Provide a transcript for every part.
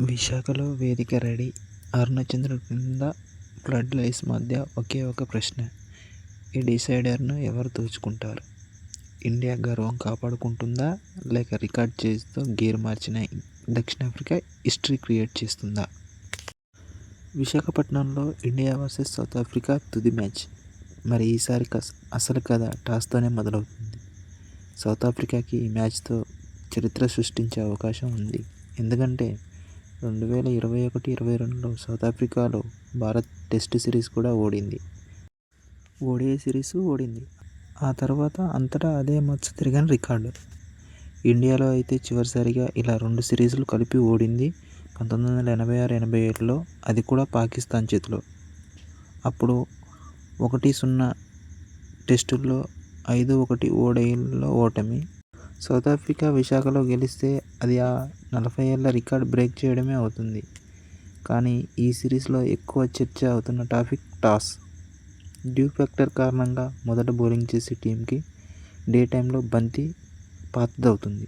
విశాఖలో వేదిక రెడీ. అరుణచంద్రుడి క్రింద ఫ్లడ్ లైట్స్ మధ్య ఒకే ఒక ప్రశ్న. ఈ డిసైడర్ను ఎవరు దోచుకుంటారు? ఇండియా గర్వం కాపాడుకుంటుందా? లేక రికార్డ్ చేస్తూ గేర్ మార్చిన దక్షిణాఫ్రికా హిస్టరీ క్రియేట్ చేస్తుందా? విశాఖపట్నంలో ఇండియా వర్సెస్ సౌత్ ఆఫ్రికా తుది మ్యాచ్. మరి ఈసారి కస్ అసలు కథ టాస్తోనే మొదలవుతుంది. సౌత్ ఆఫ్రికాకి ఈ మ్యాచ్తో చరిత్ర సృష్టించే అవకాశం ఉంది. ఎందుకంటే రెండు వేల ఇరవై ఒకటి ఇరవై రెండులో సౌత్ ఆఫ్రికాలో భారత్ టెస్ట్ సిరీస్ కూడా ఓడింది. ODI series ఓడింది. ఆ తర్వాత అంతటా అదే మచ్చ తిరిగిన రికార్డు. ఇండియాలో అయితే చివరిసారిగా ఇలా రెండు సిరీస్లు కలిపి ఓడింది. పంతొమ్మిది వందల ఎనభై ఆరు ఎనభై ఏడులో అది కూడా పాకిస్తాన్ చేతిలో. అప్పుడు ఒకటి సున్నా టెస్టుల్లో ఐదు ఒకటి ఓడిఐల్లో ఓటమి సౌత్ ఆఫ్రికా విశాఖలో గెలిస్తే అది ఆ నలభై ఏళ్ళ రికార్డ్ బ్రేక్ చేయడమే అవుతుంది. కానీ ఈ సిరీస్లో ఎక్కువ చర్చ అవుతున్న టాపిక్ టాస్. డ్యూ ఫ్యాక్టర్ కారణంగా మొదట బౌలింగ్ చేసే టీంకి డే టైంలో బంతి పాతదవుతుంది.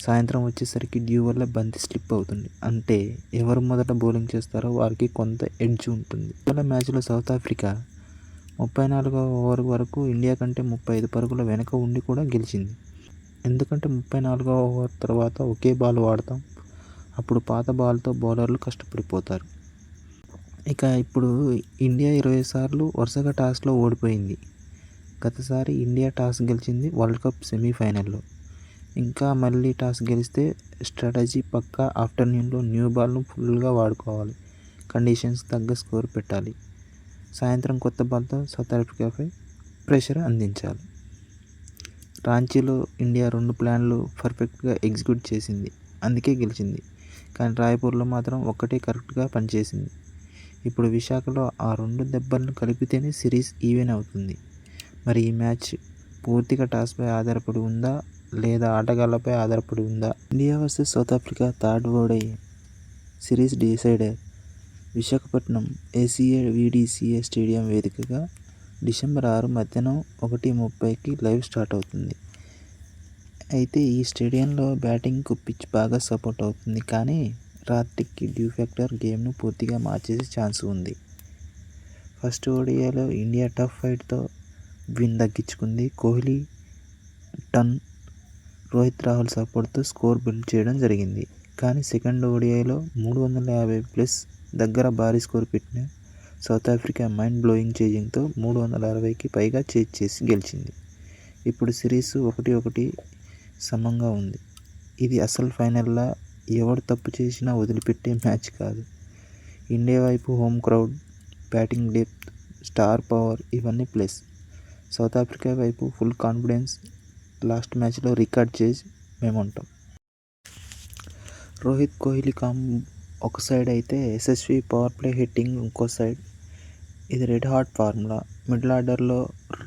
సాయంత్రం వచ్చేసరికి డ్యూ వల్ల బంతి స్లిప్ అవుతుంది. అంటే ఎవరు మొదట బౌలింగ్ చేస్తారో వారికి కొంత ఎడ్జ్ ఉంటుంది. ఇవాళ మ్యాచ్లో సౌత్ ఆఫ్రికా ముప్పై నాలుగవ ఓవర్ వరకు ఇండియా కంటే ముప్పై ఐదు పరుగుల వెనక ఉండి కూడా గెలిచింది. ఎందుకంటే ముప్పై నాలుగవ ఓవర్ తర్వాత ఒకే బాల్ వాడతాం. అప్పుడు పాత బాల్తో బౌలర్లు కష్టపడిపోతారు. ఇక ఇప్పుడు ఇండియా ఇరవై సార్లు వరుసగా టాస్లో ఓడిపోయింది. గతసారి ఇండియా టాస్ గెలిచింది వరల్డ్ కప్ సెమీఫైనల్లో. ఇంకా మళ్ళీ టాస్ గెలిస్తే స్ట్రాటజీ పక్కా ఆఫ్టర్నూన్లో న్యూ బాల్ను ఫుల్గా వాడుకోవాలి. కండిషన్స్ తగ్గ స్కోర్ పెట్టాలి. సాయంత్రం కొత్త బాల్తో సౌత్ ఆఫ్రికాపై ప్రెషర్ అందించాలి. రాంచీలో ఇండియా రెండు ప్లాన్లు పర్ఫెక్ట్గా ఎగ్జిక్యూట్ చేసింది. అందుకే గెలిచింది. కానీ రాయపూర్లో మాత్రం ఒక్కటే కరెక్ట్గా పనిచేసింది. ఇప్పుడు విశాఖలో ఆ రెండు దెబ్బలను కలిపితేనే సిరీస్ ఈవెన్ అవుతుంది. మరి ఈ మ్యాచ్ పూర్తిగా టాస్పై ఆధారపడి ఉందా? లేదా ఆటగాళ్ళపై ఆధారపడి ఉందా? India versus South Africa third ODI series decider. Visakhapatnam ACA VDCA stadium వేదికగా డిసెంబర్ ఆరు మధ్యాహ్నం ఒకటి ముప్పైకి లైవ్ స్టార్ట్ అవుతుంది. అయితే ఈ స్టేడియంలో బ్యాటింగ్కు పిచ్ బాగా సపోర్ట్ అవుతుంది. కానీ రాత్రికి డ్యూ ఫ్యాక్టర్ గేమ్ను పూర్తిగా మార్చేసే ఛాన్స్ ఉంది. ఫస్ట్ ఓడియాలో ఇండియా టఫ్ ఫైట్తో విన్ దక్కించుకుంది కోహ్లీ. టన్ రోహిత్ రాహుల్ సపోర్ట్తో స్కోర్ బిల్డ్ చేయడం జరిగింది. కానీ సెకండ్ ఓడిఐలో మూడు వందల యాభై ప్లస్ దగ్గర భారీ స్కోర్ పెట్టిన సౌత్ ఆఫ్రికా మైండ్ బ్లోయింగ్ చేజింగ్తో మూడు వందల అరవైకి పైగా చేజ్ చేసి గెలిచింది. ఇప్పుడు సిరీస్ ఒకటి ఒకటి సమంగా ఉంది. ఇది అసలు ఫైనల్లా ఎవడు తప్పు చేసినా వదిలిపెట్టే మ్యాచ్ కాదు. ఇండియా వైపు home crowd batting depth star power ఇవన్నీ ప్లస్. సౌత్ ఆఫ్రికా వైపు ఫుల్ కాన్ఫిడెన్స్ లాస్ట్ మ్యాచ్లో రికార్డ్ చేసి మేము ఉంటాం రోహిత్ కోహ్లీ కాం ఒక సైడ్ అయితే ఎస్ఎస్వి పవర్ ప్లే హిట్టింగ్ ఇంకో సైడ్. ఇది రెడ్ హాట్ ఫార్ములా మిడిల్ ఆర్డర్లో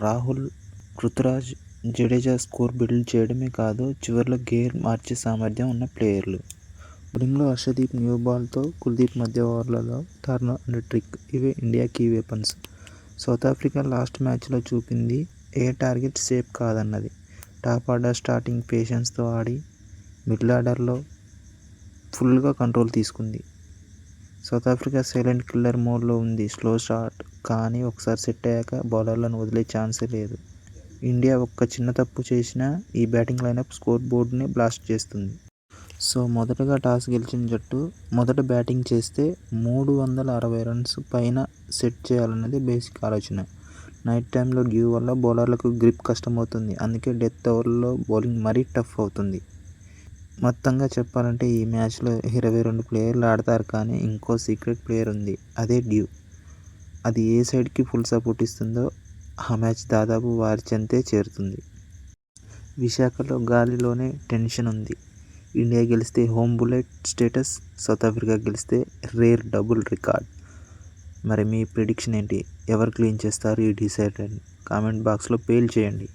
రాహుల్ రుతురాజ్ జడేజా స్కోర్ బిల్డ్ చేయడమే కాదు చివరిలో గేర్ మార్చే సామర్థ్యం ఉన్న ప్లేయర్లు బౌలింగ్లో హర్షదీప్ న్యూ బాల్తో కుల్దీప్ మధ్య ఓవర్లలో టర్న్ అండ్ ట్రిక్ ఇవే India key weapons South Africa last మ్యాచ్లో చూపింది ఏ టార్గెట్ సేఫ్ కాదన్నది. టాప్ ఆర్డర్ స్టార్టింగ్ పేషెన్స్తో ఆడి మిడిల్ ఆర్డర్లో ఫుల్గా కంట్రోల్ తీసుకుంది. సౌత్ ఆఫ్రికా సైలెంట్ కిల్లర్ మోడ్లో ఉంది స్లో స్టార్ట్ కానీ ఒకసారి సెట్ అయ్యాక బౌలర్లను వదిలే ఛాన్సే లేదు. ఇండియా ఒక్క చిన్న తప్పు చేసినా ఈ బ్యాటింగ్ లైనప్ స్కోర్ బోర్డుని బ్లాస్ట్ చేస్తుంది. సో మొదటగా టాస్ గెలిచిన జట్టు మొదట బ్యాటింగ్ చేస్తే మూడు వందల అరవై రన్స్ పైన సెట్ చేయాలన్నది బేసిక్ ఆలోచన. నైట్ టైంలో డ్యూ వల్ల బౌలర్లకు గ్రిప్ కష్టమవుతుంది. అందుకే డెత్ ఓవర్లో బౌలింగ్ మరీ టఫ్ అవుతుంది. మొత్తంగా చెప్పాలంటే ఈ మ్యాచ్లో ఇరవై రెండు ప్లేయర్లు ఆడతారు కానీ ఇంకో సీక్రెట్ ప్లేయర్ ఉంది అదే డ్యూ అది ఏ సైడ్కి ఫుల్ సపోర్ట్ ఇస్తుందో ఆ మ్యాచ్ దాదాపు వారి చెంతే చేరుతుంది. విశాఖలో గాలిలోనే టెన్షన్ ఉంది. ఇండియా గెలిస్తే home bullet status South Africa గెలిస్తే రేర్ డబుల్ రికార్డ్ మరి మీ ప్రిడిక్షన్ ఏంటి? ఎవరు క్లీన్ చేస్తారు ఈ డిసైడ్ కామెంట్ బాక్స్లో పేల్ చేయండి.